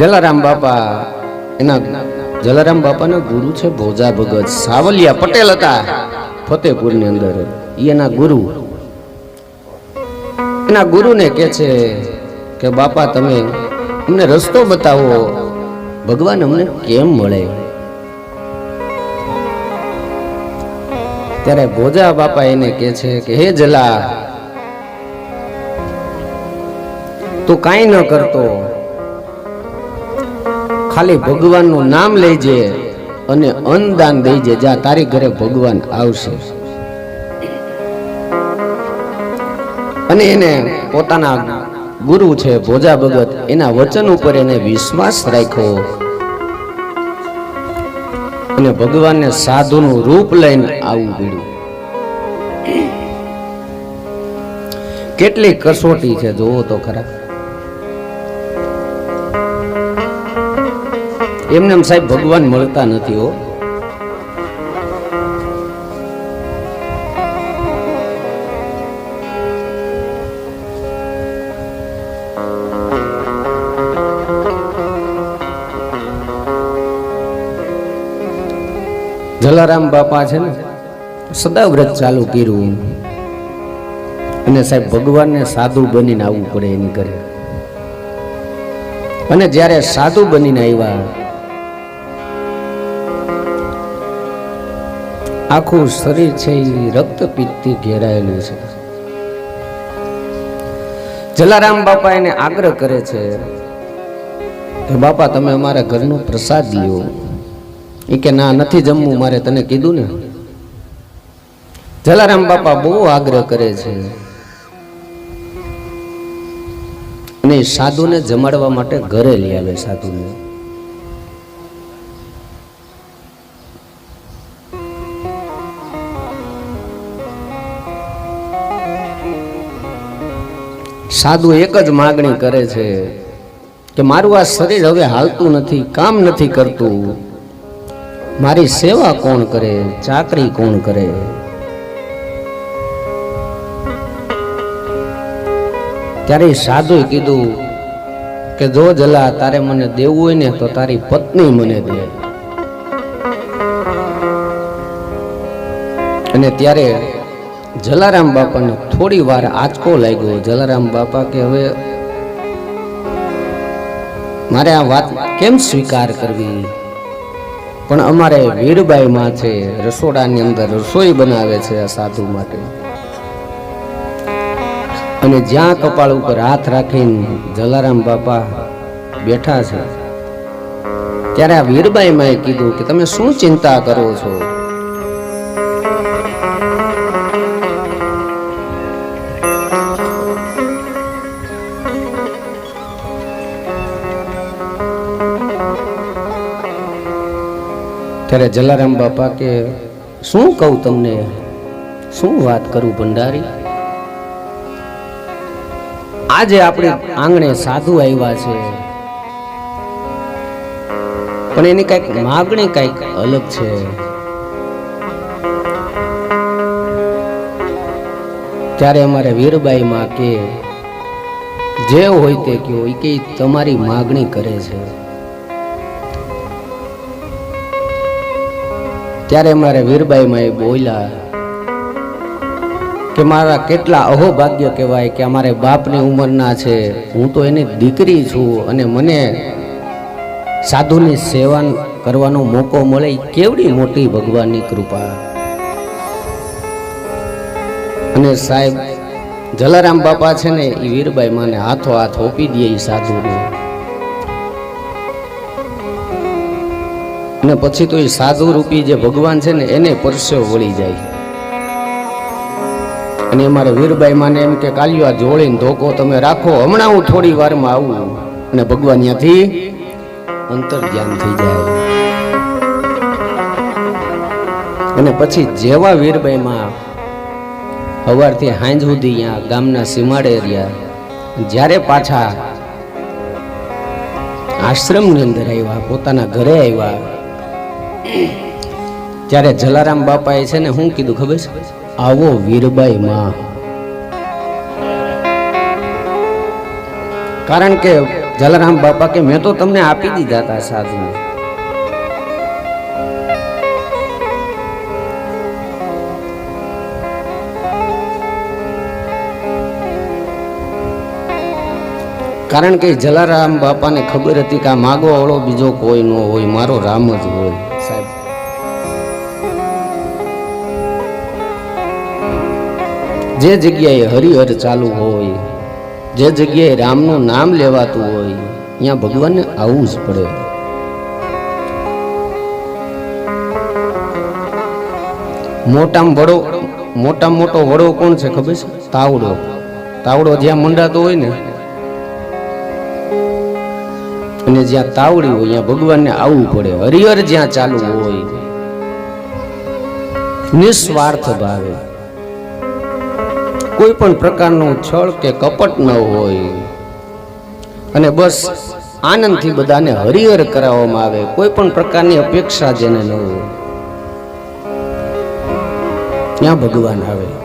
જલારામ બાપા, એના જલારામ બાપાના ગુરુ છે ભોજા ભગત સાવલિયા પટેલ હતા, ફતેપુરની અંદર. એના ગુરુ. એના ગુરુને કહે છે કે, બાપા, તમે અમને રસ્તો બતાવો, ભગવાન અમને કેમ મળે? ત્યારે ભોજા બાપા એને કહે છે કે, હે જલા, તું કાંઈ ન કરતો. ખાલી ભગવાનનું નામ લેજે. અને અન્નદાન દેજે. જા તારી ઘરે ભગવાન આવશે. અને એને પોતાના ગુરુ છે ભોજા ભગત એના વચન ઉપર એને વિશ્વાસ રાખ્યો. અને ભગવાનને સાધુનું રૂપ લઈને આવવું પડ્યું. કેટલી કસોટી છે જોવો તો ખરા. એમને એમ સાહેબ ભગવાન મળતા નથી હો. જલારામ બાપા છે ને, સદા વ્રત ચાલુ કર્યું. અને સાહેબ ભગવાનને સાધુ બનીને આવવું પડે એની ઘરે. અને જ્યારે સાધુ બનીને આવ્યા આખું શરીર છે એ રક્તપિત્તથી ઘેરાયેલું છે. જલારામ બાપા એને આગ્રહ કરે છે કે બાપા, તમે અમારા ઘરનો પ્રસાદ લ્યો. એ કે, ના, નથી જમવું, મારે તને કીધું ને. જલારામ બાપા બહુ આગ્રહ કરે છે. અને સાધુને જમાડવા માટે ઘરે લઈ આવે સાધુને. સાધુ એક જ માગણી કરે છે કે મારું આ શરીર હવે હાલતું નથી, કામ નથી કરતું. મારી સેવા કોણ કરે, ચાકરી કોણ કરે? ત્યારે સાધુએ કીધું કે જો જલા તારે મને દેવું હોય ને તો તારી પત્ની મને દે. અને ત્યારે જલારામ બાપાને થોડી વાર આંચકો લાગ્યો. જલારામ બાપા કે હવે મારે આ વાત કેમ સ્વીકાર કરવી? પણ અમારે વીરબાઈમાં છે, રસોડાની અંદર રસોઈ બનાવે છે આ સાધુ માટે. અને જ્યાં કપાળ ઉપર હાથ રાખીને જલારામ બાપા બેઠા છે, ત્યારે આ વીરબાઈમાં કીધું કે તમે શું ચિંતા કરો છો? ત્યારે જલારામ બાપા કે, શું કહું તમને? શું વાત કરું ભંડારી? આજે આપણે આંગણે સાધુ આવ્યા છે. પણ એની કંઈક માગણી કંઈક અલગ છે. ત્યારે અમારે વીરબાઈ માં કે, જે હોય તે કયો. એ કે તમારી માગણી કરે છે. ત્યારે મારે વીરબાઈમાં એ બોલ્યા કે મારા કેટલા અહોભાગ્ય કહેવાય કે અમારે બાપની ઉંમરના છે. હું તો એની દીકરી છું અને મને સાધુની સેવા કરવાનો મોકો મળે કેવડી મોટી ભગવાનની કૃપા. અને સાહેબ, જલારામ બાપા છે ને એ વીરબાઈ માને હાથો હાથ ઓપી દે એ સાધુને. અને પછી તો એ સાધુ રૂપી જે ભગવાન છે ને, એને પરસ્યો વળી જાય. અને અમારે વીરબાઈ માને એમ કે, કાલ્યો આ જોડીને ધોકો તમે રાખો, હમણાં હું થોડી વારમાં આવું. અને ભગવાન ત્યાંથી અંતર ધ્યાન થઈ જાય. અને પછી જેવા વીરબાઈમાં સવારથી હાંજ સુધી અહીંયા ગામના સીમાડે રહ્યા. જ્યારે પાછા આશ્રમની અંદર આવ્યા, પોતાના ઘરે આવ્યા ત્યારે જલારામ બાપાએ છે ને શું કીધું ખબર છે? આવો વીરબાઈ માં. કારણ કે જલારામ બાપા કે મેં તો તમને આપી દીધા હતા સાધુ કારણ કે જલારામ બાપાને ખબર હતી કે આ માગવા વાળો બીજો કોઈ ન હોય, મારો રામ જ હોય. જે જગ્યાએ હરિહર ચાલુ હોય, જે જગ્યાએ રામનું નામ લેવાતું હોય, ત્યાં ભગવાનને આવવું જ પડે. મોટામાં વડો, મોટામાં મોટો વડો કોણ છે ખબર છે? તાવડો. તાવડો જ્યાં મંડાતો હોય ને, અને જ્યાં તાવડી હોય, ત્યાં ભગવાનને આવવું પડે. હરિહર જ્યાં ચાલુ હોય, નિસ્વાર્થ ભાવે. કોઈ પણ પ્રકારનું છળ કે કપટ ન હોય. અને બસ આનંદથી બધાને હરિહર કરાવવામાં આવે કોઈ પણ પ્રકારની અપેક્ષા જેને ન હોય. ત્યાં ભગવાન આવે.